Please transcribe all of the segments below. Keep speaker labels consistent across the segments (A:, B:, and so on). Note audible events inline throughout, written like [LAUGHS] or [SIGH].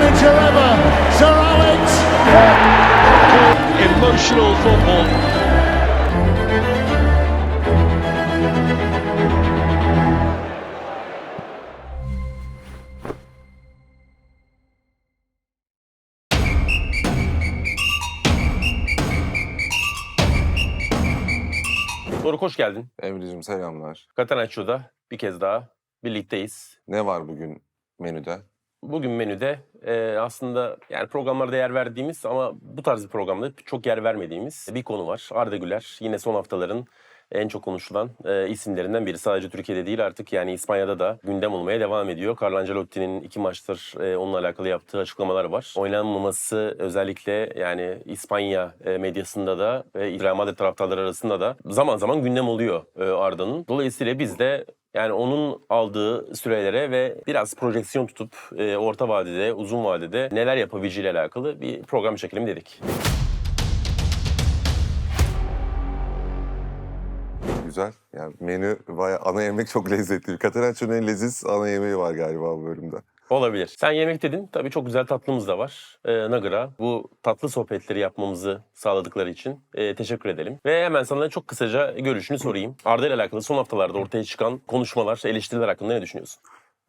A: manager ever, Sir Alex.
B: Emotional football.
C: Doruk hoş geldin.
D: Emre'cim selamlar.
C: Catenaccio'da bir kez daha birlikteyiz.
D: Ne var bugün menüde?
C: Bugün menüde e, aslında yani programlarda yer verdiğimiz ama bu tarz bir programda çok yer vermediğimiz bir konu var. Arda Güler yine son haftaların en çok konuşulan e, isimlerinden biri. Sadece Türkiye'de değil artık yani İspanya'da da gündem olmaya devam ediyor. Carlo Ancelotti'nin iki maçtır e, onunla alakalı yaptığı açıklamalar var. Oynanmaması özellikle yani İspanya e, medyasında da ve Real Madrid taraftarları arasında da zaman zaman gündem oluyor e, Arda'nın. Dolayısıyla biz de yani onun aldığı sürelere ve biraz projeksiyon tutup e, orta vadede, uzun vadede neler yapabileceğiyle alakalı bir program çekelim dedik.
D: Güzel. Yani menü bayağı ana yemek çok lezzetli. Catenaccio'nun en leziz ana yemeği var galiba bu bölümde.
C: Olabilir. Sen yemek dedin. Tabii çok güzel tatlımız da var. E, Nagara. Bu tatlı sohbetleri yapmamızı sağladıkları için e, teşekkür edelim. Ve hemen sana çok kısaca görüşünü sorayım. Arda ile alakalı son haftalarda ortaya çıkan konuşmalar, eleştiriler hakkında ne düşünüyorsun?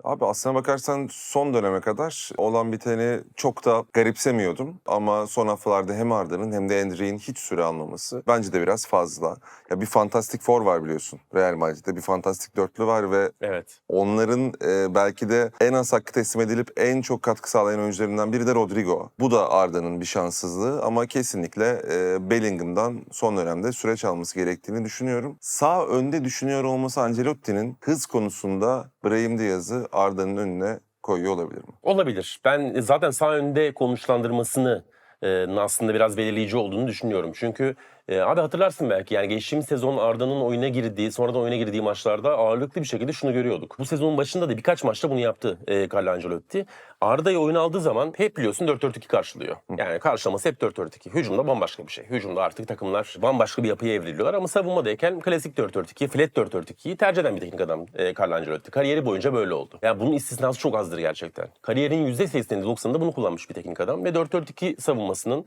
D: Abi aslına bakarsan son döneme kadar olan biteni çok da garipsemiyordum. Ama son haftalarda hem Arda'nın hem de Endri'nin hiç süre almaması bence de biraz fazla. Ya bir fantastik for var biliyorsun Real Madrid'de. Bir fantastik dörtlü var ve
C: Evet.
D: onların e, belki de en az hakkı teslim edilip en çok katkı sağlayan oyuncularından biri de Rodrigo. Bu da Arda'nın bir şanssızlığı ama kesinlikle e, Bellingham'dan son dönemde süreç alması gerektiğini düşünüyorum. Sağ önde düşünüyor olması Ancelotti'nin hız konusunda Brahim Diaz'ı Arda'nın önüne koyuyor olabilir mi?
C: Olabilir. Ben zaten sağ önde konuşlandırmasını e, aslında biraz belirleyici olduğunu düşünüyorum. Çünkü e, abi hatırlarsın belki yani geçtiğimiz sezon Arda'nın oyuna girdiği, sonradan oyuna girdiği maçlarda ağırlıklı bir şekilde şunu görüyorduk. Bu sezonun başında da birkaç maçta bunu yaptı e, Carlo Ancelotti. Arda'yı oyuna aldığı zaman hep biliyorsun 4-4-2 karşılıyor. Yani karşılaması hep 4-4-2. Hücumda bambaşka bir şey. Hücumda artık takımlar bambaşka bir yapıya evriliyorlar ama savunmadayken klasik 4-4-2, flat 4-4-2'yi tercih eden bir teknik adam e, Carlo Ancelotti. Kariyeri boyunca böyle oldu. Yani bunun istisnası çok azdır gerçekten. Kariyerin %80'inde 90'ında bunu kullanmış bir teknik adam ve 4-4-2 savunmasının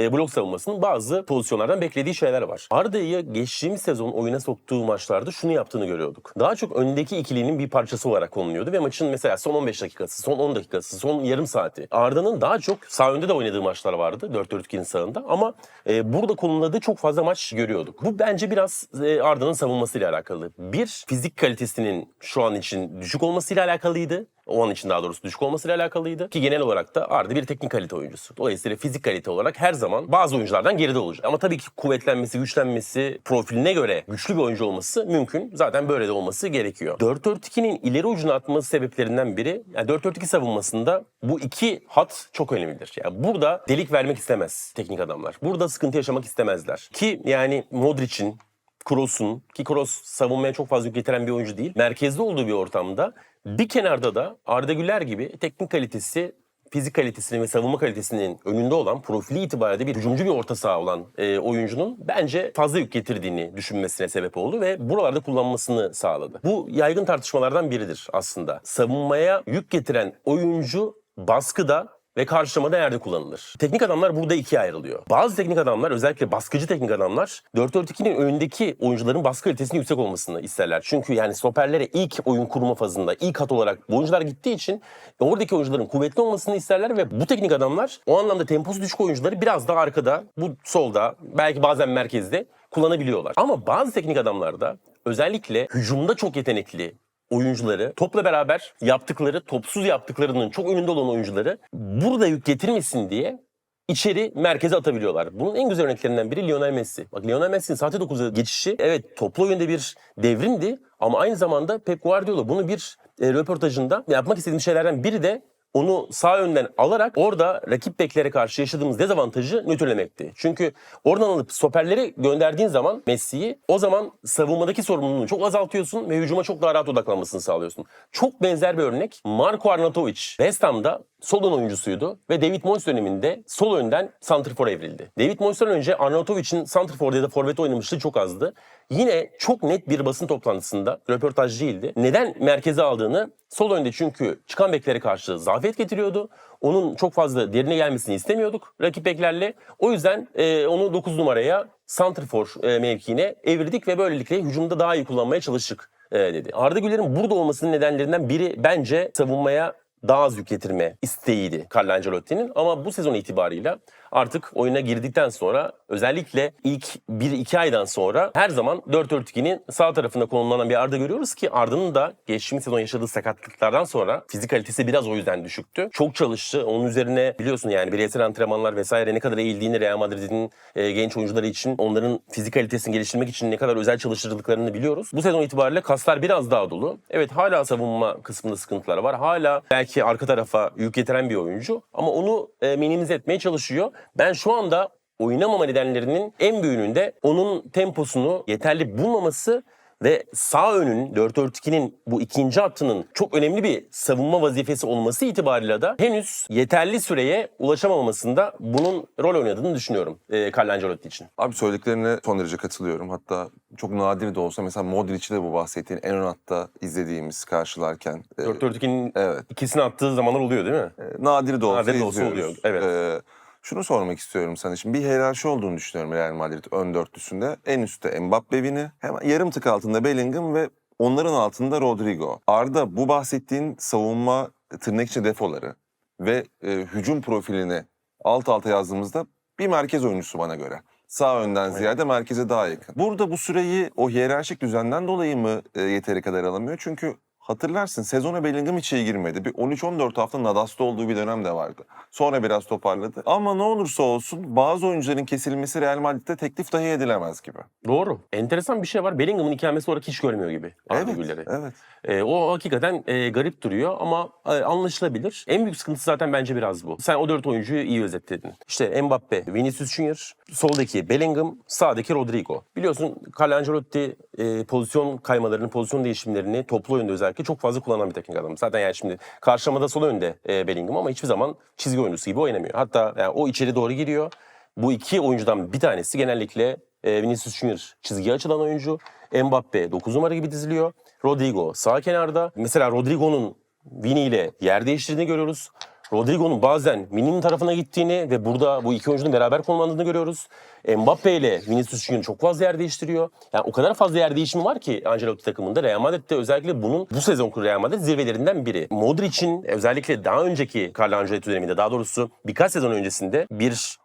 C: e, blok savunmasının bazı pozisyonlardan beklediği şeyler var. Arda'yı geçtiğimiz sezon oyuna soktuğu maçlarda şunu yaptığını görüyorduk. Daha çok öndeki ikilinin bir parçası olarak konuluyordu ve maçın mesela son 15 dakikası, son 10 dakikası, son yarım saati Arda'nın daha çok sağ önde de oynadığı maçlar vardı 4-4-2'nin sağında ama e, burada konuladığı çok fazla maç görüyorduk. Bu bence biraz e, Arda'nın savunmasıyla alakalı. Bir, fizik kalitesinin şu an için düşük olmasıyla alakalıydı. O an için daha doğrusu düşük olmasıyla alakalıydı. Ki genel olarak da Arda bir teknik kalite oyuncusu. Dolayısıyla fizik kalite olarak her zaman bazı oyunculardan geride olacak. Ama tabii ki kuvvetlenmesi, güçlenmesi, profiline göre güçlü bir oyuncu olması mümkün. Zaten böyle de olması gerekiyor. 4-4-2'nin ileri ucuna atması sebeplerinden biri, yani 4-4-2 savunmasında bu iki hat çok önemlidir. Yani burada delik vermek istemez teknik adamlar. Burada sıkıntı yaşamak istemezler. Ki yani Modric'in, Kroos'un ki Kroos savunmaya çok fazla yük getiren bir oyuncu değil. Merkezde olduğu bir ortamda bir kenarda da Arda Güler gibi teknik kalitesi, fizik kalitesinin ve savunma kalitesinin önünde olan profili itibariyle bir hücumcu bir orta saha olan e, oyuncunun bence fazla yük getirdiğini düşünmesine sebep oldu ve buralarda kullanmasını sağladı. Bu yaygın tartışmalardan biridir aslında. Savunmaya yük getiren oyuncu baskıda ve karşılamada nerede kullanılır? Teknik adamlar burada ikiye ayrılıyor. Bazı teknik adamlar özellikle baskıcı teknik adamlar 4-4-2'nin önündeki oyuncuların baskı kalitesinin yüksek olmasını isterler. Çünkü yani stoperlere ilk oyun kurma fazında ilk hat olarak oyuncular gittiği için oradaki oyuncuların kuvvetli olmasını isterler ve bu teknik adamlar o anlamda temposu düşük oyuncuları biraz daha arkada, bu solda, belki bazen merkezde kullanabiliyorlar. Ama bazı teknik adamlar da özellikle hücumda çok yetenekli oyuncuları topla beraber yaptıkları, topsuz yaptıklarının çok önünde olan oyuncuları burada yük getirmesin diye içeri merkeze atabiliyorlar. Bunun en güzel örneklerinden biri Lionel Messi. Bak Lionel Messi'nin sahte 9'a geçişi evet toplu oyunda bir devrimdi ama aynı zamanda Pep Guardiola bunu bir e, röportajında yapmak istediğim şeylerden biri de onu sağ önden alarak orada rakip beklere karşı yaşadığımız dezavantajı nötrlemekti. Çünkü oradan alıp stoperleri gönderdiğin zaman Messi'yi o zaman savunmadaki sorumluluğunu çok azaltıyorsun ve hücuma çok daha rahat odaklanmasını sağlıyorsun. Çok benzer bir örnek Marco Arnautovic. West Ham'da sol ön oyuncusuydu ve David Moyes döneminde sol önden santrfor evrildi. David Moyes'tan önce Arnautovic'in santrfor ya da forvet oynamışlığı çok azdı. Yine çok net bir basın toplantısında röportaj değildi. Neden merkeze aldığını sol önde çünkü çıkan beklere karşı zafiyet getiriyordu. Onun çok fazla derine gelmesini istemiyorduk rakip beklerle. O yüzden e, onu 9 numaraya santrfor e, mevkiine evirdik ve böylelikle hücumda daha iyi kullanmaya çalıştık e, dedi. Arda Güler'in burada olmasının nedenlerinden biri bence savunmaya daha az yük getirme isteğiydi Carlo Ancelotti'nin. Ama bu sezon itibarıyla artık oyuna girdikten sonra özellikle ilk 1-2 aydan sonra her zaman 4-4-2'nin sağ tarafında konumlanan bir Arda görüyoruz ki Arda'nın da geçtiğimiz sezon yaşadığı sakatlıklardan sonra fizik kalitesi biraz o yüzden düşüktü. Çok çalıştı. Onun üzerine biliyorsun yani bireysel antrenmanlar vesaire ne kadar eğildiğini Real Madrid'in e, genç oyuncuları için onların fizik kalitesini geliştirmek için ne kadar özel çalıştırdıklarını biliyoruz. Bu sezon itibariyle kaslar biraz daha dolu. Evet hala savunma kısmında sıkıntılar var. Hala belki arka tarafa yük getiren bir oyuncu ama onu e, minimize etmeye çalışıyor. Ben şu anda oynamama nedenlerinin en büyüğünün de onun temposunu yeterli bulmaması ve sağ önün 4-4-2'nin bu ikinci hattının çok önemli bir savunma vazifesi olması itibariyle de henüz yeterli süreye ulaşamamasında bunun rol oynadığını düşünüyorum e, Carlo Ancelotti için.
D: Abi söylediklerine son derece katılıyorum. Hatta çok nadir de olsa mesela Modric'i de bu bahsettiğin en ön hatta izlediğimiz karşılarken. e,
C: 4-4-2'nin
D: Evet.
C: ikisini attığı zamanlar oluyor değil mi?
D: e, nadir de olsa
C: Nadir de olsa
D: izliyoruz.
C: oluyor, evet.
D: E, şunu sormak istiyorum sana. Şimdi bir hiyerarşi olduğunu düşünüyorum Real Madrid ön dörtlüsünde. En üstte Mbappe Vini, hemen yarım tık altında Bellingham ve onların altında Rodrigo. Arda bu bahsettiğin savunma tırnak içinde defoları ve e, hücum profilini alt alta yazdığımızda bir merkez oyuncusu bana göre. Sağ önden ziyade merkeze daha yakın. Burada bu süreyi o hiyerarşik düzenden dolayı mı e, yeteri kadar alamıyor? Çünkü hatırlarsın sezona Bellingham hiç iyi girmedi. Bir 13-14 hafta Nadas'ta olduğu bir dönem de vardı. Sonra biraz toparladı. Ama ne olursa olsun bazı oyuncuların kesilmesi Real Madrid'de teklif dahi edilemez gibi.
C: Doğru. Enteresan bir şey var. Bellingham'ın ikamesi olarak hiç görmüyor gibi. Arda
D: evet,
C: Güler'i.
D: evet.
C: E, o hakikaten e, garip duruyor ama e, anlaşılabilir. En büyük sıkıntı zaten bence biraz bu. Sen o dört oyuncuyu iyi özetledin. İşte Mbappe, Vinicius Junior, soldaki Bellingham, sağdaki Rodrigo. Biliyorsun Carlo Ancelotti e, pozisyon kaymalarını, pozisyon değişimlerini toplu oyunda özellikle çok fazla kullanan bir teknik adam. Zaten yani şimdi karşılamada sol önde e, Bellingham ama hiçbir zaman çizgi oyuncusu gibi oynamıyor. Hatta yani o içeri doğru giriyor. Bu iki oyuncudan bir tanesi genellikle e, Vinicius Junior çizgiye açılan oyuncu. Mbappe 9 numara gibi diziliyor. Rodrigo sağ kenarda. Mesela Rodrigo'nun Vini ile yer değiştirdiğini görüyoruz. Rodrigo'nun bazen Vini'nin tarafına gittiğini ve burada bu iki oyuncunun beraber konumlandığını görüyoruz. Mbappe ile Vinicius Junior çok fazla yer değiştiriyor. Yani o kadar fazla yer değişimi var ki Ancelotti takımında. Real Madrid'de özellikle bunun bu sezonki Real Madrid zirvelerinden biri. Modric'in özellikle daha önceki Carlo Ancelotti döneminde daha doğrusu birkaç sezon öncesinde bir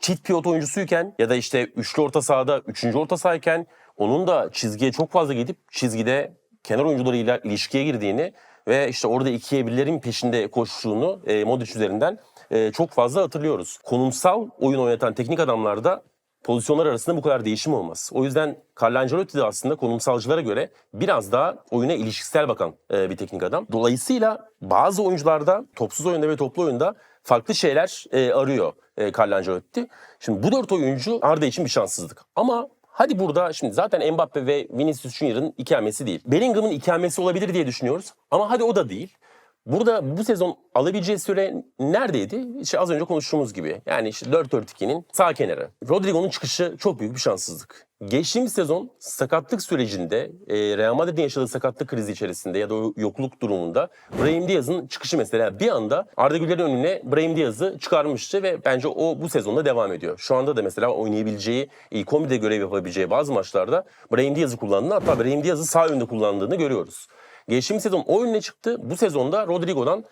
C: çift pivot oyuncusuyken ya da işte üçlü orta sahada üçüncü orta sahayken onun da çizgiye çok fazla gidip çizgide kenar oyuncularıyla ilişkiye girdiğini ve işte orada ikiye birlerin peşinde koştuğunu e, Modric üzerinden e, çok fazla hatırlıyoruz. Konumsal oyun oynatan teknik adamlarda pozisyonlar arasında bu kadar değişim olmaz. O yüzden Carlo Ancelotti de aslında konumsalcılara göre biraz daha oyuna ilişkisel bakan e, bir teknik adam. Dolayısıyla bazı oyuncularda topsuz oyunda ve toplu oyunda farklı şeyler e, arıyor e, Carlo Ancelotti. Şimdi bu dört oyuncu Arda için bir şanssızlık. Ama hadi burada şimdi zaten Mbappe ve Vinicius Junior'ın ikamesi değil. Bellingham'ın ikamesi olabilir diye düşünüyoruz. Ama hadi o da değil. Burada bu sezon alabileceği süre neredeydi? İşte az önce konuştuğumuz gibi. Yani işte 4-4-2'nin sağ kenarı. Rodrigo'nun çıkışı çok büyük bir şanssızlık. Geçtiğimiz sezon sakatlık sürecinde, e, Real Madrid'in yaşadığı sakatlık krizi içerisinde ya da o yokluk durumunda Brahim Diaz'ın çıkışı mesela bir anda Arda Güler'in önüne Brahim Diaz'ı çıkarmıştı ve bence o bu sezonda devam ediyor. Şu anda da mesela oynayabileceği, ilk 11'de görev yapabileceği bazı maçlarda Brahim Diaz'ı kullandığını hatta Brahim Diaz'ı sağ yönde kullandığını görüyoruz. Geçtiğimiz sezon o önüne çıktı. Bu sezonda Rodrigo'dan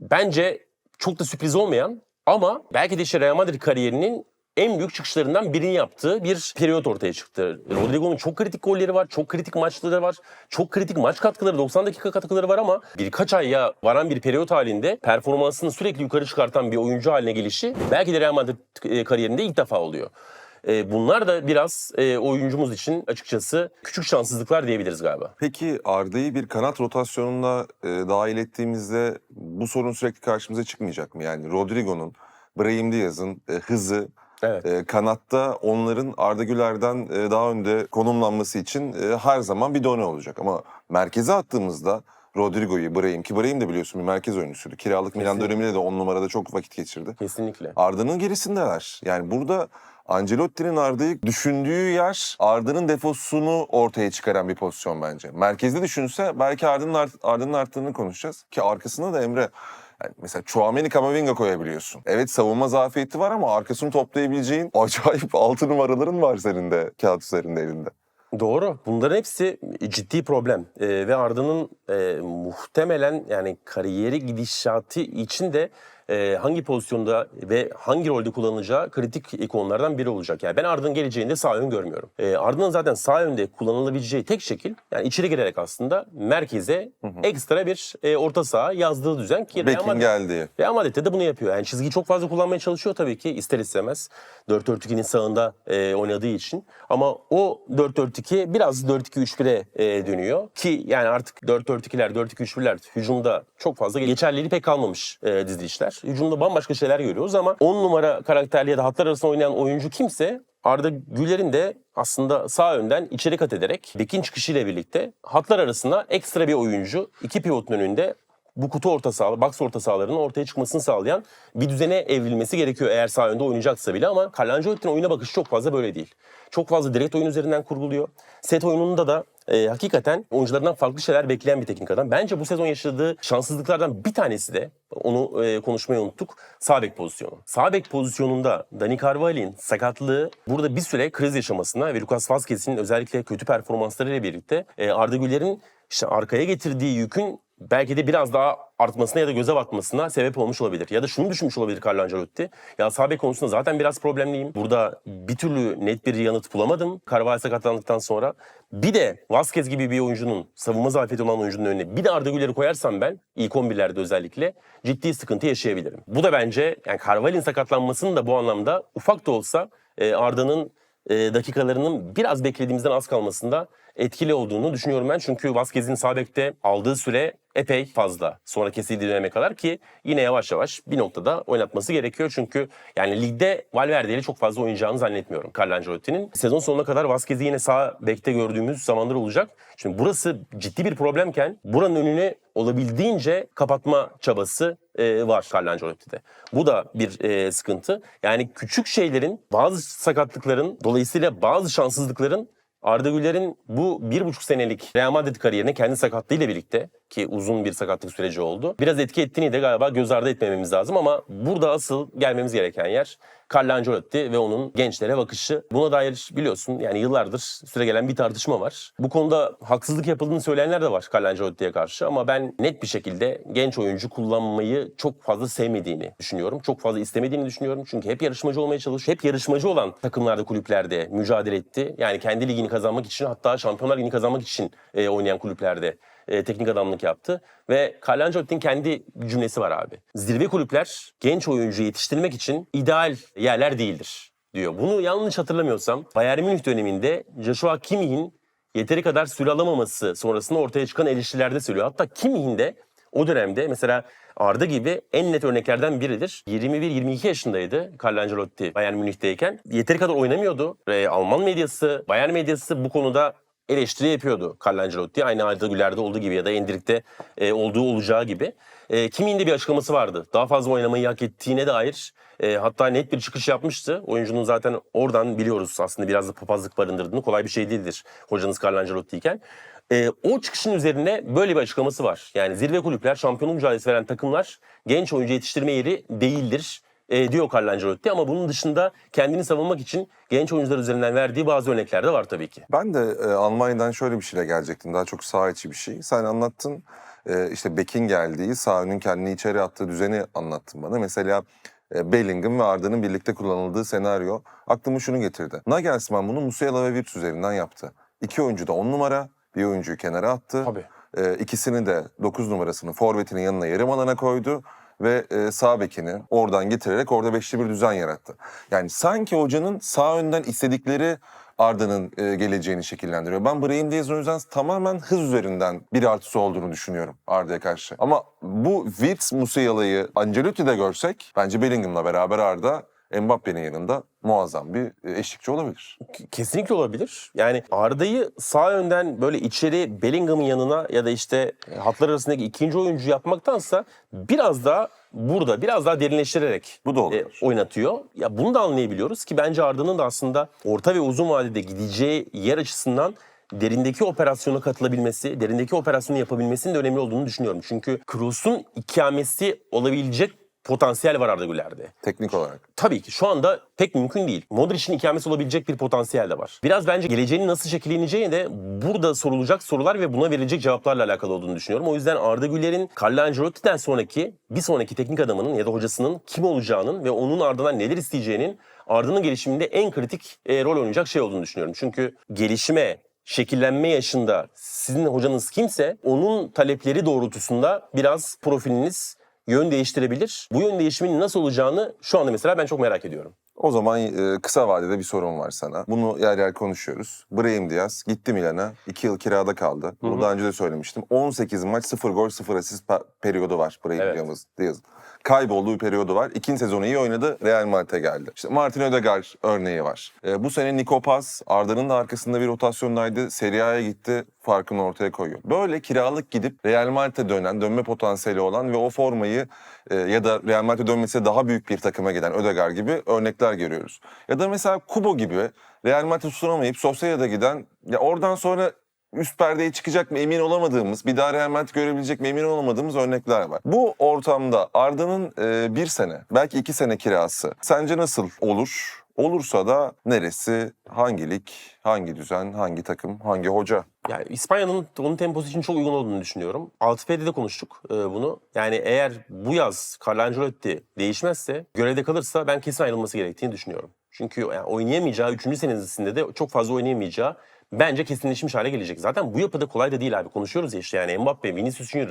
C: bence çok da sürpriz olmayan ama belki de işte Real Madrid kariyerinin en büyük çıkışlarından birini yaptığı bir periyot ortaya çıktı. Rodrigo'nun çok kritik golleri var, çok kritik maçları var, çok kritik maç katkıları, 90 dakika katkıları var ama birkaç aya varan bir periyot halinde performansını sürekli yukarı çıkartan bir oyuncu haline gelişi belki de Real Madrid e, kariyerinde ilk defa oluyor. E, Bunlar da biraz e, oyuncumuz için açıkçası küçük şanssızlıklar diyebiliriz galiba.
D: Peki Arda'yı bir kanat rotasyonuna e, dahil ettiğimizde bu sorun sürekli karşımıza çıkmayacak mı? Yani Rodrigo'nun, Brahim Diaz'ın e, hızı,
C: Evet.
D: e, kanatta onların Arda Güler'den e, daha önde konumlanması için e, her zaman bir done olacak. Ama merkeze attığımızda Rodrigo'yu, Brahim ki Brahim de biliyorsun bir merkez oyuncusuydu. Kiralık Milan
C: Kesinlikle.
D: döneminde de 10 numarada çok vakit geçirdi.
C: Kesinlikle.
D: Arda'nın gerisindeler. Yani burada Ancelotti'nin Arda'yı düşündüğü yer Arda'nın defosunu ortaya çıkaran bir pozisyon bence. Merkezde düşünse belki Arda'nın art- Arda'nın arttığını konuşacağız. Ki arkasında da Emre yani mesela Chouameni Kamavinga koyabiliyorsun. Evet savunma zafiyeti var ama arkasını toplayabileceğin [LAUGHS] acayip altı numaraların var senin de kağıt üzerinde elinde.
C: Doğru. Bunların hepsi ciddi problem. Ee, ve Arda'nın e, muhtemelen yani kariyeri gidişatı için de e, hangi pozisyonda ve hangi rolde kullanılacağı kritik konulardan biri olacak. Yani ben Arda'nın geleceğinde sağ ön görmüyorum. E, Arda'nın zaten sağ önde kullanılabileceği tek şekil yani içeri girerek aslında merkeze ekstra bir e, orta saha yazdığı düzen ki Real Madrid-
D: geldi.
C: Real Madrid'de de bunu yapıyor. Yani çizgiyi çok fazla kullanmaya çalışıyor tabii ki ister istemez. 4-4-2'nin sağında e, oynadığı için. Ama o 4-4-2 biraz 4-2-3-1'e e, dönüyor. Ki yani artık 4-4-2'ler, 4-2-3-1'ler hücumda çok fazla geçerliliği pek kalmamış e, dizilişler. Hücumda bambaşka şeyler görüyoruz ama 10 numara karakterli ya da hatlar arasında oynayan oyuncu kimse Arda Güler'in de aslında sağ önden içeri kat ederek Bekin çıkışıyla birlikte hatlar arasında ekstra bir oyuncu iki pivotun önünde bu kutu orta saha, box orta sahalarının ortaya çıkmasını sağlayan bir düzene evrilmesi gerekiyor eğer sağ önde oynayacaksa bile ama Carlo Ancelotti'nin oyuna bakışı çok fazla böyle değil. Çok fazla direkt oyun üzerinden kurguluyor. Set oyununda da e, hakikaten oyunculardan farklı şeyler bekleyen bir teknik adam. Bence bu sezon yaşadığı şanssızlıklardan bir tanesi de onu e, konuşmayı unuttuk. Sağ bek pozisyonu. Sağ bek pozisyonunda Dani Carvalho'nun sakatlığı burada bir süre kriz yaşamasına ve Lucas Vazquez'in özellikle kötü performanslarıyla birlikte e, Arda Güler'in işte arkaya getirdiği yükün belki de biraz daha artmasına ya da göze batmasına sebep olmuş olabilir. Ya da şunu düşünmüş olabilir Carlo Ancelotti. Ya sağ bek konusunda zaten biraz problemliyim. Burada bir türlü net bir yanıt bulamadım Carvalho sakatlandıktan sonra. Bir de Vazquez gibi bir oyuncunun, savunma zafiyeti olan oyuncunun önüne bir de Arda Güler'i koyarsam ben, ilk 11'lerde özellikle ciddi sıkıntı yaşayabilirim. Bu da bence yani Carvalho'nun sakatlanmasının da bu anlamda ufak da olsa e, Arda'nın e, dakikalarının biraz beklediğimizden az kalmasında etkili olduğunu düşünüyorum ben. Çünkü Vazquez'in sağ bekte aldığı süre epey fazla. Sonra kesildiği döneme kadar ki yine yavaş yavaş bir noktada oynatması gerekiyor. Çünkü yani ligde Valverde ile çok fazla oynayacağını zannetmiyorum Carlo Ancelotti'nin. Sezon sonuna kadar Vazquez'i yine sağ bekte gördüğümüz zamanlar olacak. Şimdi burası ciddi bir problemken buranın önüne olabildiğince kapatma çabası e, var Carlo Ancelotti'de. Bu da bir e, sıkıntı. Yani küçük şeylerin, bazı sakatlıkların, dolayısıyla bazı şanssızlıkların Arda Güler'in bu bir buçuk senelik Real Madrid kariyerine kendi sakatlığıyla birlikte ki uzun bir sakatlık süreci oldu. Biraz etki ettiğini de galiba göz ardı etmememiz lazım ama burada asıl gelmemiz gereken yer Carlo Ancelotti ve onun gençlere bakışı. Buna dair biliyorsun yani yıllardır süre gelen bir tartışma var. Bu konuda haksızlık yapıldığını söyleyenler de var Carlo Ancelotti'ye karşı ama ben net bir şekilde genç oyuncu kullanmayı çok fazla sevmediğini düşünüyorum. Çok fazla istemediğini düşünüyorum. Çünkü hep yarışmacı olmaya çalışıyor. Hep yarışmacı olan takımlarda, kulüplerde mücadele etti. Yani kendi ligini kazanmak için hatta Şampiyonlar Ligi'ni kazanmak için e, oynayan kulüplerde e, teknik adamlık yaptı. Ve Carlo Ancelotti'nin kendi cümlesi var abi. Zirve kulüpler genç oyuncu yetiştirmek için ideal yerler değildir diyor. Bunu yanlış hatırlamıyorsam Bayern Münih döneminde Joshua Kimmich'in yeteri kadar süre alamaması sonrasında ortaya çıkan eleştirilerde söylüyor. Hatta Kimmich'in de o dönemde mesela Arda gibi en net örneklerden biridir. 21-22 yaşındaydı Carlo Ancelotti Bayern Münih'teyken. Yeteri kadar oynamıyordu. Ve Alman medyası, Bayern medyası bu konuda eleştiri yapıyordu Carlo Ancelotti. Aynı Arda Güler'de olduğu gibi ya da Endrik'te e, olduğu olacağı gibi. E, Kimin de bir açıklaması vardı. Daha fazla oynamayı hak ettiğine dair e, hatta net bir çıkış yapmıştı. Oyuncunun zaten oradan biliyoruz aslında biraz da papazlık barındırdığını. Kolay bir şey değildir hocanız Carlo Ancelotti iken. E, o çıkışın üzerine böyle bir açıklaması var. Yani zirve kulüpler, şampiyonluk mücadelesi veren takımlar genç oyuncu yetiştirme yeri değildir e, diyor Carlo Ancelotti. Ama bunun dışında kendini savunmak için genç oyuncular üzerinden verdiği bazı örnekler de var tabii ki.
D: Ben de e, Almanya'dan şöyle bir şeyle gelecektim. Daha çok saha içi bir şey. Sen anlattın e, işte Bekin geldiği, sahanın kendini içeri attığı düzeni anlattın bana. Mesela e, Bellingham ve Arda'nın birlikte kullanıldığı senaryo aklıma şunu getirdi. Nagelsmann bunu Musiala ve Wirtz üzerinden yaptı. İki oyuncu da on numara, bir oyuncuyu kenara attı.
C: Tabii.
D: E, ikisini de 9 numarasını forvetinin yanına yarım alana koydu ve e, sağ bekini oradan getirerek orada beşli bir düzen yarattı. Yani sanki hocanın sağ önden istedikleri Arda'nın e, geleceğini şekillendiriyor. Ben Brahim Diaz'ın o yüzden tamamen hız üzerinden bir artısı olduğunu düşünüyorum Arda'ya karşı. Ama bu Wirtz Musiala'yı Ancelotti'de görsek bence Bellingham'la beraber Arda Mbappe'nin yanında muazzam bir e, eşlikçi olabilir.
C: Kesinlikle olabilir. Yani Arda'yı sağ önden böyle içeri Bellingham'ın yanına ya da işte e, hatlar arasındaki ikinci oyuncu yapmaktansa biraz daha burada biraz daha derinleştirerek
D: Bu da olabilir.
C: e, oynatıyor. Ya bunu da anlayabiliyoruz ki bence Arda'nın da aslında orta ve uzun vadede gideceği yer açısından derindeki operasyona katılabilmesi, derindeki operasyonu yapabilmesinin de önemli olduğunu düşünüyorum. Çünkü Kroos'un ikamesi olabilecek potansiyel var Arda Güler'de.
D: Teknik olarak.
C: Tabii ki şu anda pek mümkün değil. Modric'in ikamesi olabilecek bir potansiyel de var. Biraz bence geleceğinin nasıl şekilleneceği de burada sorulacak sorular ve buna verilecek cevaplarla alakalı olduğunu düşünüyorum. O yüzden Arda Güler'in Carlo Ancelotti'den sonraki bir sonraki teknik adamının ya da hocasının kim olacağının ve onun Arda'dan neler isteyeceğinin Arda'nın gelişiminde en kritik e, rol oynayacak şey olduğunu düşünüyorum. Çünkü gelişime, şekillenme yaşında sizin hocanız kimse onun talepleri doğrultusunda biraz profiliniz yön değiştirebilir. Bu yön değişiminin nasıl olacağını şu anda mesela ben çok merak ediyorum.
D: O zaman e, kısa vadede bir sorun var sana. Bunu yer yer konuşuyoruz. Brahim Diaz gitti Milan'a. 2 yıl kirada kaldı. Bunu daha önce de söylemiştim. 18 maç 0 gol 0 asist periyodu var Brahim
C: Evet.
D: Diaz- Diaz'ın. Kaybolduğu periyodu var. İkinci sezonu iyi oynadı. Real Madrid'e geldi. İşte Martin Ödegaard örneği var. E, bu sene Nico Paz Arda'nın da arkasında bir rotasyondaydı. Serie A'ya gitti. Farkını ortaya koyuyor. Böyle kiralık gidip Real Madrid'e dönen, dönme potansiyeli olan ve o formayı e, ya da Real Madrid'e dönmesi daha büyük bir takıma giden Ödegaard gibi örnekler görüyoruz. Ya da mesela Kubo gibi Real Madrid'e tutunamayıp Sosye'de giden ya oradan sonra üst perdeye çıkacak mı emin olamadığımız, bir daha Real Madrid görebilecek mi emin olamadığımız örnekler var. Bu ortamda Arda'nın e, bir sene, belki iki sene kirası sence nasıl olur? Olursa da neresi, hangi lig, hangi düzen, hangi takım, hangi hoca?
C: Yani İspanya'nın onun temposu için çok uygun olduğunu düşünüyorum. 6F'de de konuştuk e, bunu. Yani eğer bu yaz Carlo Ancelotti değişmezse, görevde kalırsa ben kesin ayrılması gerektiğini düşünüyorum. Çünkü yani oynayamayacağı, 3. senesinde de çok fazla oynayamayacağı bence kesinleşmiş hale gelecek. Zaten bu yapıda kolay da değil abi. Konuşuyoruz ya işte yani Mbappe, Vinicius Junior,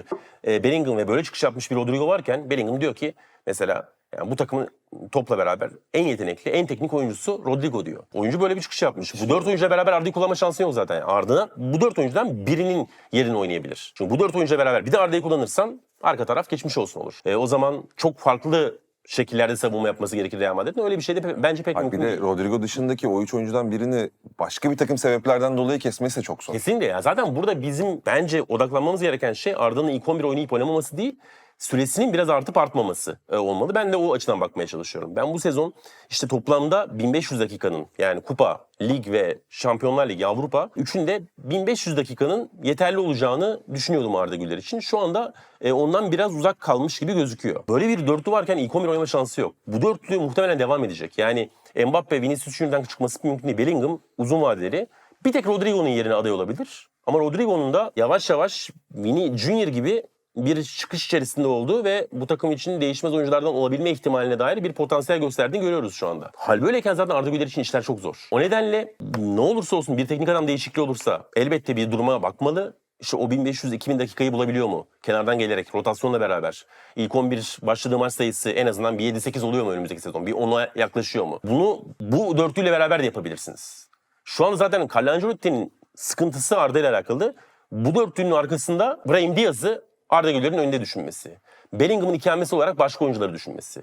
C: e, Bellingham ve böyle çıkış yapmış bir Rodrigo varken Bellingham diyor ki mesela yani bu takımın topla beraber en yetenekli, en teknik oyuncusu Rodrigo diyor. Oyuncu böyle bir çıkış yapmış. Bu dört oyuncuyla beraber Arda'yı kullanma şansın yok zaten. Yani bu dört oyuncudan birinin yerini oynayabilir. Çünkü bu dört oyuncuyla beraber bir de Arda'yı kullanırsan arka taraf geçmiş olsun olur. E, o zaman çok farklı şekillerde savunma yapması gerekir Real Madrid'in. Öyle bir şey de pe- bence pek
D: Bak bir
C: mümkün
D: de
C: değil.
D: Rodrigo dışındaki o üç oyuncudan birini başka bir takım sebeplerden dolayı kesmesi de çok zor.
C: Kesinlikle ya. Zaten burada bizim bence odaklanmamız gereken şey Arda'nın ilk 11 oynayıp oynamaması değil, süresinin biraz artıp artmaması e, olmalı. Ben de o açıdan bakmaya çalışıyorum. Ben bu sezon işte toplamda 1500 dakikanın yani kupa, lig ve Şampiyonlar Ligi Avrupa üçünde 1500 dakikanın yeterli olacağını düşünüyordum Arda Güler için. Şu anda e, ondan biraz uzak kalmış gibi gözüküyor. Böyle bir dörtlü varken 11 oynama şansı yok. Bu dörtlü muhtemelen devam edecek. Yani Mbappe, Vinicius Junior'dan çıkması mümkün değil. Bellingham uzun vadeli. Bir tek Rodrigo'nun yerine aday olabilir. Ama Rodrigo'nun da yavaş yavaş Vini Junior gibi bir çıkış içerisinde olduğu ve bu takım için değişmez oyunculardan olabilme ihtimaline dair bir potansiyel gösterdiğini görüyoruz şu anda. Hal böyleyken zaten Arda Güler için işler çok zor. O nedenle ne olursa olsun bir teknik adam değişikliği olursa elbette bir duruma bakmalı. İşte o 1500-2000 dakikayı bulabiliyor mu? Kenardan gelerek, rotasyonla beraber. İlk 11 başladığı maç sayısı en azından bir 7-8 oluyor mu önümüzdeki sezon? Bir 10'a yaklaşıyor mu? Bunu bu dörtlüyle beraber de yapabilirsiniz. Şu an zaten Carlo Ancelotti'nin sıkıntısı Arda ile alakalı. Bu dörtlünün arkasında Brahim Diaz'ı Arda Güler'in önünde düşünmesi. Bellingham'ın ikamesi olarak başka oyuncuları düşünmesi.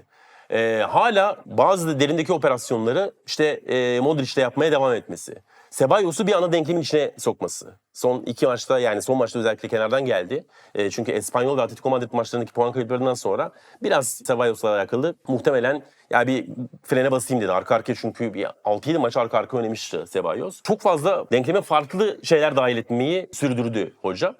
C: Ee, hala bazı derindeki operasyonları işte e, Modric'le yapmaya devam etmesi. Sebayos'u bir ana denklemin içine sokması. Son iki maçta yani son maçta özellikle kenardan geldi. E, çünkü Espanyol ve Atletico Madrid maçlarındaki puan kayıplarından sonra biraz Sebayos'la alakalı muhtemelen ya bir frene basayım dedi. Arka arkaya çünkü bir 6-7 maç arka arka oynamıştı Sebayos. Çok fazla denkleme farklı şeyler dahil etmeyi sürdürdü hoca.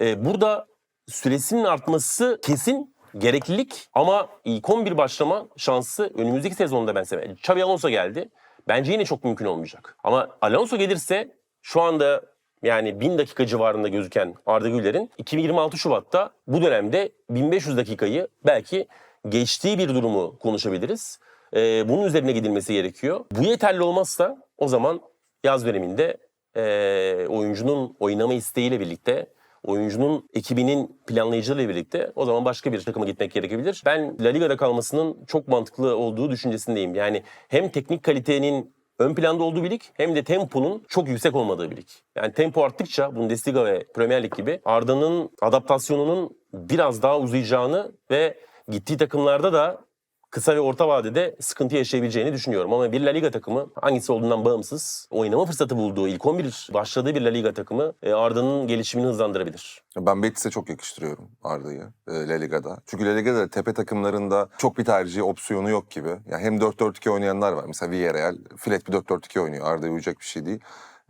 C: E, burada süresinin artması kesin gereklilik ama ilk 11 başlama şansı önümüzdeki sezonda ben severim. Xabi Alonso geldi. Bence yine çok mümkün olmayacak. Ama Alonso gelirse şu anda yani 1000 dakika civarında gözüken Arda Güler'in 2026 Şubat'ta bu dönemde 1500 dakikayı belki geçtiği bir durumu konuşabiliriz. Ee, bunun üzerine gidilmesi gerekiyor. Bu yeterli olmazsa o zaman yaz döneminde ee, oyuncunun oynama isteğiyle birlikte oyuncunun ekibinin planlayıcılığıyla birlikte o zaman başka bir takıma gitmek gerekebilir. Ben La Liga'da kalmasının çok mantıklı olduğu düşüncesindeyim. Yani hem teknik kalitenin ön planda olduğu bir lig hem de temponun çok yüksek olmadığı bir lig. Yani tempo arttıkça Bundesliga ve Premier Lig gibi Arda'nın adaptasyonunun biraz daha uzayacağını ve gittiği takımlarda da kısa ve orta vadede sıkıntı yaşayabileceğini düşünüyorum. Ama bir La Liga takımı hangisi olduğundan bağımsız oynama fırsatı bulduğu ilk 11 başladığı bir La Liga takımı e, Arda'nın gelişimini hızlandırabilir.
D: Ben Betis'e çok yakıştırıyorum Arda'yı e, La Liga'da. Çünkü La Liga'da tepe takımlarında çok bir tercih opsiyonu yok gibi. Yani hem 4-4-2 oynayanlar var. Mesela Villarreal flat bir 4-4-2 oynuyor. Arda'ya uyacak bir şey değil.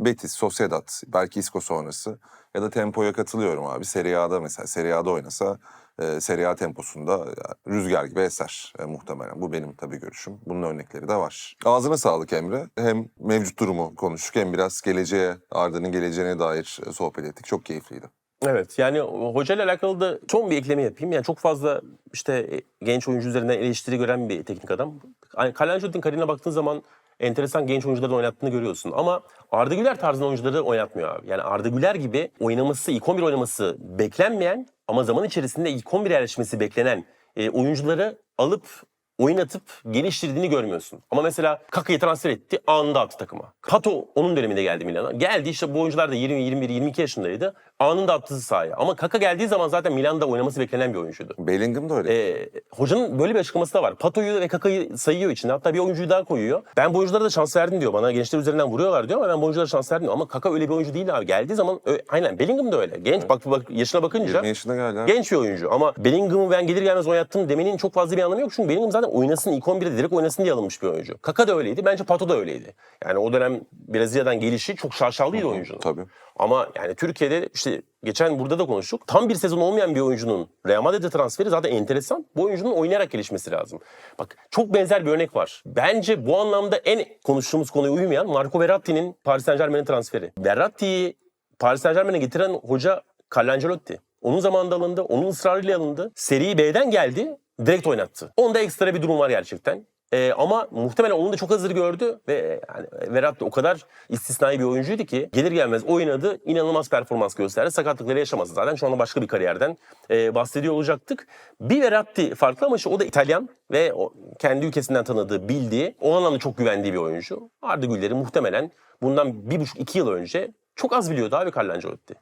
D: Betis, Sociedad, belki Isco sonrası. Ya da tempoya katılıyorum abi. Serie A'da mesela Serie A'da oynasa e, Serie A temposunda e, rüzgar gibi eser e, muhtemelen. Bu benim tabii görüşüm. Bunun örnekleri de var. Ağzına sağlık Emre. Hem mevcut durumu konuştuk hem biraz geleceğe, Arda'nın geleceğine dair e, sohbet ettik. Çok keyifliydi.
C: Evet yani hoca ile alakalı da son bir ekleme yapayım. Yani çok fazla işte e, genç oyuncu üzerinden eleştiri gören bir teknik adam. Hani Kalanjot'un kariyerine baktığın zaman enteresan genç oyuncuları oynattığını görüyorsun. Ama Arda Güler tarzında oyuncuları oynatmıyor abi. Yani Arda Güler gibi oynaması, ilk 11 oynaması beklenmeyen ama zaman içerisinde ilk 11 yerleşmesi beklenen e, oyuncuları alıp oynatıp geliştirdiğini görmüyorsun. Ama mesela Kaka'yı transfer etti anında attı takıma. Pato onun döneminde geldi Milan'a. Geldi işte bu oyuncular da 20, 21, 22 yaşındaydı. Anında attı sahaya. Ama Kaka geldiği zaman zaten Milan'da oynaması beklenen bir oyuncuydu.
D: Bellingham da öyle.
C: Ee, hocanın böyle bir açıklaması da var. Pato'yu ve Kaka'yı sayıyor içinde. Hatta bir oyuncuyu daha koyuyor. Ben bu oyunculara da şans verdim diyor bana. Gençler üzerinden vuruyorlar diyor ama ben bu oyunculara şans verdim diyor. Ama Kaka öyle bir oyuncu değil abi. Geldiği zaman ö- aynen Bellingham da öyle. Genç bak, bak yaşına bakınca
D: 20 yaşına geldi. abi.
C: genç bir oyuncu. Ama Bellingham'ı ben gelir gelmez oynattım demenin çok fazla bir anlamı yok. Çünkü Bellingham zaten oynasın ilk 11'de direkt oynasın diye alınmış bir oyuncu. Kaka da öyleydi. Bence Pato da öyleydi. Yani o dönem Brezilya'dan gelişi çok şaşalıydı oyuncunun.
D: Tabii.
C: Ama yani Türkiye'de işte geçen burada da konuştuk. Tam bir sezon olmayan bir oyuncunun Real Madrid'e transferi zaten enteresan. Bu oyuncunun oynayarak gelişmesi lazım. Bak çok benzer bir örnek var. Bence bu anlamda en konuştuğumuz konuya uymayan Marco Verratti'nin Paris Saint Germain'e transferi. Verratti'yi Paris Saint Germain'e getiren hoca Carlo Ancelotti. Onun zamanında alındı, onun ısrarıyla alındı. Seri B'den geldi, direkt oynattı. Onda ekstra bir durum var gerçekten. Ee, ama muhtemelen onu da çok hazır gördü ve yani Verratti o kadar istisnai bir oyuncuydu ki gelir gelmez oynadı, inanılmaz performans gösterdi. Sakatlıkları yaşamazdı zaten. Şu anda başka bir kariyerden e, bahsediyor olacaktık. Bir Verratti farklı ama işte o da İtalyan ve o kendi ülkesinden tanıdığı, bildiği, o anlamda çok güvendiği bir oyuncu. Arda Güler'i muhtemelen bundan bir buçuk iki yıl önce çok az biliyordu abi Carlo Ancelotti.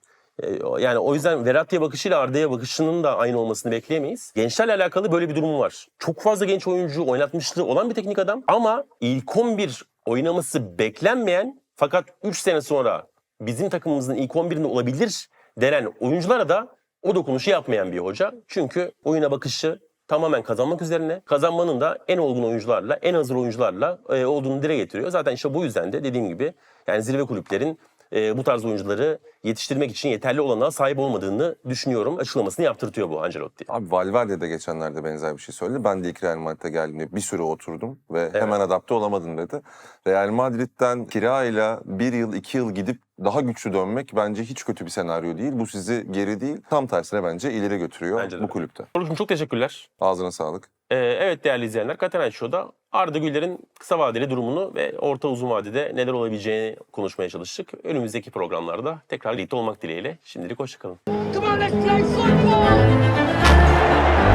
C: E, Yani o yüzden Verratti'ye bakışıyla Arda'ya bakışının da aynı olmasını bekleyemeyiz. Gençlerle alakalı böyle bir durum var. Çok fazla genç oyuncu oynatmışlığı olan bir teknik adam ama ilk 11 oynaması beklenmeyen fakat 3 sene sonra bizim takımımızın ilk 11'inde olabilir denen oyunculara da o dokunuşu yapmayan bir hoca. Çünkü oyuna bakışı tamamen kazanmak üzerine. Kazanmanın da en olgun oyuncularla, en hazır oyuncularla e, olduğunu dile getiriyor. Zaten işte bu yüzden de dediğim gibi yani zirve kulüplerin e, bu tarz oyuncuları yetiştirmek için yeterli olanağa sahip olmadığını düşünüyorum. Açıklamasını yaptırtıyor bu Ancelotti.
D: Abi Valverde de geçenlerde benzer bir şey söyledi. Ben de ilk Real Madrid'e geldiğimde bir süre oturdum ve hemen adapte olamadım dedi. Real Madrid'den kirayla bir yıl, iki yıl gidip daha güçlü dönmek bence hiç kötü bir senaryo değil. Bu sizi geri değil, tam tersine bence ileri götürüyor
C: Bence
D: bu kulüpte.
C: Orkun'cum çok teşekkürler.
D: Ağzına sağlık.
C: Ee, evet değerli izleyenler Katanay Show'da Arda Güler'in kısa vadeli durumunu ve orta uzun vadede neler olabileceğini konuşmaya çalıştık. Önümüzdeki programlarda tekrar birlikte olmak dileğiyle. Şimdilik hoşçakalın.
B: Come on, let's play football!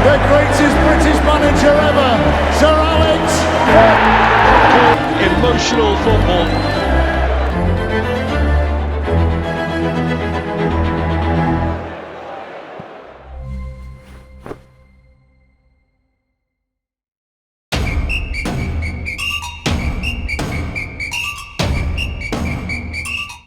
A: The greatest British manager ever, Sir Alex
E: emotional football.